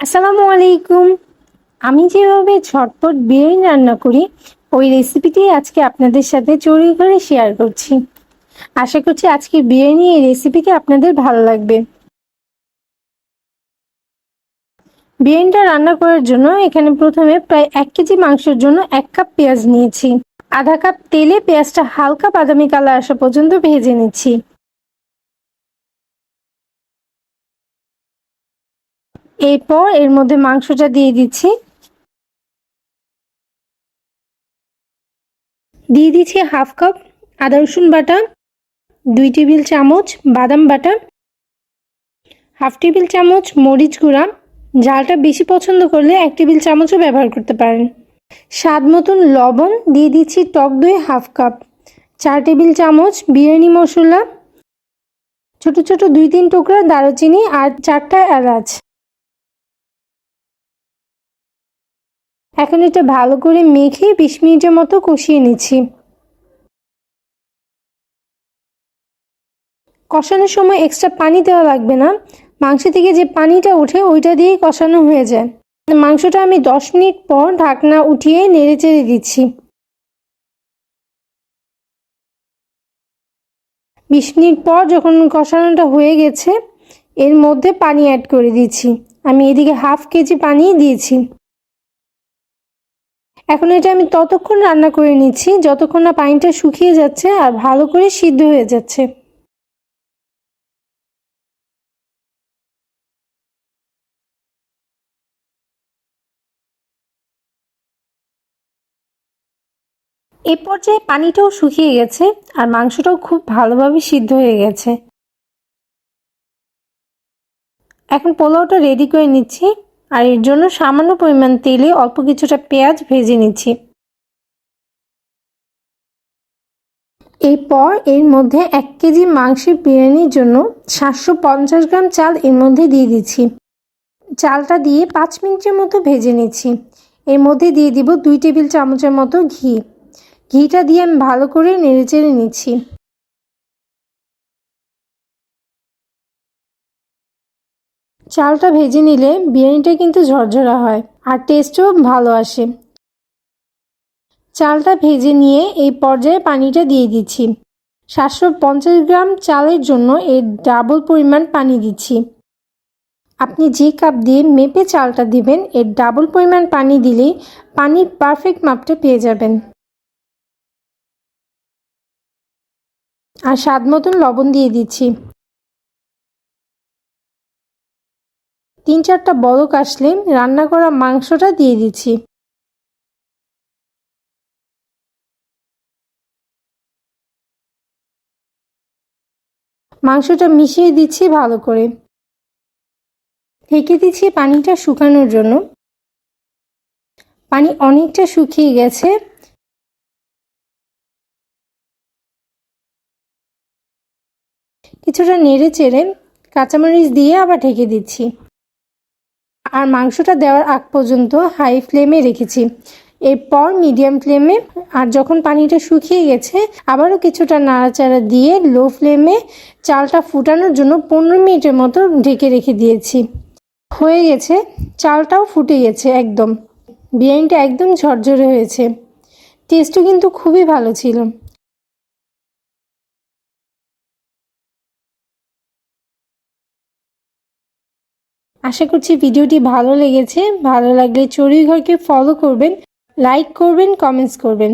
আসসালামু আলাইকুম। আমি যেভাবে ঝটপট বিরিয়ানি রান্না করি, ওই রেসিপিটি আজকে আপনাদের সাথে চড়ি করে শেয়ার করছি। আশা করছি আজকে বিরিয়ানি এই রেসিপিটি আপনাদের ভালো লাগবে। বিরিয়ানিটা রান্না করার জন্য এখানে প্রথমে প্রায় এক কেজি মাংসের জন্য এক কাপ পেঁয়াজ নিয়েছি। আধা কাপ তেলে পেঁয়াজটা হালকা বাদামি কালার আসা পর্যন্ত ভেজে নিচ্ছি। এরপর এর মধ্যে মাংসটা দিয়ে দিচ্ছি। দিয়ে দিচ্ছি হাফ কাপ আদা রসুন বাটা, দুই টেবিল চামচ বাদাম বাটা, হাফ টেবিল চামচ মরিচ গুঁড়া। ঝালটা বেশি পছন্দ করলে এক টেবিল চামচও ব্যবহার করতে পারেন। স্বাদ মতন লবণ দিয়ে দিচ্ছি টক দই হাফ কাপ। চার টেবিল চামচ বিরিয়ানি মশলা, ছোট ছোট দুই তিন টুকরা দারুচিনি আর চারটা এলাচ। এখন এটা ভালো করে মেখে বিশ মিনিটের মতো কষিয়ে নিচ্ছি। কষানোর সময় এক্সট্রা পানি দেওয়া লাগবে না। মাংস থেকে যে পানিটা ওঠে, ওইটা দিয়েই কষানো হয়ে যায়। মাংসটা আমি দশ মিনিট পর ঢাকনা উঠিয়ে নেড়ে চেড়ে দিচ্ছি। বিশ মিনিট পর যখন কষানোটা হয়ে গেছে, এর মধ্যে পানি অ্যাড করে দিচ্ছি। আমি এদিকে হাফ কেজি পানি দিয়েছি। এখন এটা আমি ততক্ষণ রান্না করে নিচ্ছি, যতক্ষণ না পানিটা শুকিয়ে যাচ্ছে আর ভালো করে সিদ্ধ হয়ে যাচ্ছে। এ পর্যায়ে পানিটাও শুকিয়ে গেছে আর মাংসটাও খুব ভালোভাবে সিদ্ধ হয়ে গেছে। এখন পোলাওটা রেডি করে নিচ্ছি। আর এর জন্য সামান্য পরিমাণ তেলে অল্প কিছুটা পেঁয়াজ ভেজে নিচ্ছি। এরপর এর মধ্যে এক কেজি মাংসের বিরিয়ানির জন্য সাতশো পঞ্চাশ গ্রাম চাল এর মধ্যে দিয়ে দিচ্ছি। চালটা দিয়ে পাঁচ মিনিটের মতো ভেজে নিচ্ছি। এর মধ্যে দিয়ে দিব দুই টেবিল চামচের মতো ঘি। ঘিটা দিয়ে আমি ভালো করে নেড়ে চেড়ে নিচ্ছি। চালটা ভেজে নিলে বিরিয়ানিটা কিন্তু ঝরঝরা হয় আর টেস্টও ভালো আসে। চালটা ভেজে নিয়ে এই পর্যায়ে পানিটা দিয়ে দিচ্ছি। সাতশো পঞ্চাশ গ্রাম চালের জন্য এর ডাবল পরিমাণ পানি দিচ্ছি। আপনি যে কাপ দিয়ে মেপে চালটা দিবেন, এর ডাবল পরিমাণ পানি দিলেই পানির পারফেক্ট মাপটা পেয়ে যাবেন। আর স্বাদ মতন লবণ দিয়ে দিচ্ছি। তিন চারটা বলক আসলে রান্না করা মাংসটা দিয়ে দিচ্ছি। মাংসটা মিশিয়ে দিচ্ছি ভালো করে। ঢেকে দিচ্ছি পানিটা শুকানোর জন্য। পানি অনেকটা শুকিয়ে গেছে। কিছুটা নেড়ে চেড়ে কাঁচামরিচ দিয়ে আবার ঢেকে দিচ্ছি। আর মাংসটা দেওয়ার আগ পর্যন্ত হাই ফ্লেমে রেখেছি। এরপর মিডিয়াম ফ্লেমে আর যখন পানিটা শুকিয়ে গেছে, আবারও কিছুটা নাড়াচাড়া দিয়ে লো ফ্লেমে চালটা ফুটানোর জন্য পনেরো মিনিটের মতো ঢেকে রেখে দিয়েছি। হয়ে গেছে, চালটাও ফুটে গেছে একদম। বিরিয়ানিটা একদম ঝরঝরে হয়েছে। টেস্টও কিন্তু খুবই ভালো ছিল। আশা করছি ভিডিওটি ভালো লেগেছে। ভালো লাগলে চড়ুই ঘরকে ফলো করবেন লাইক করবেন কমেন্টস করবেন।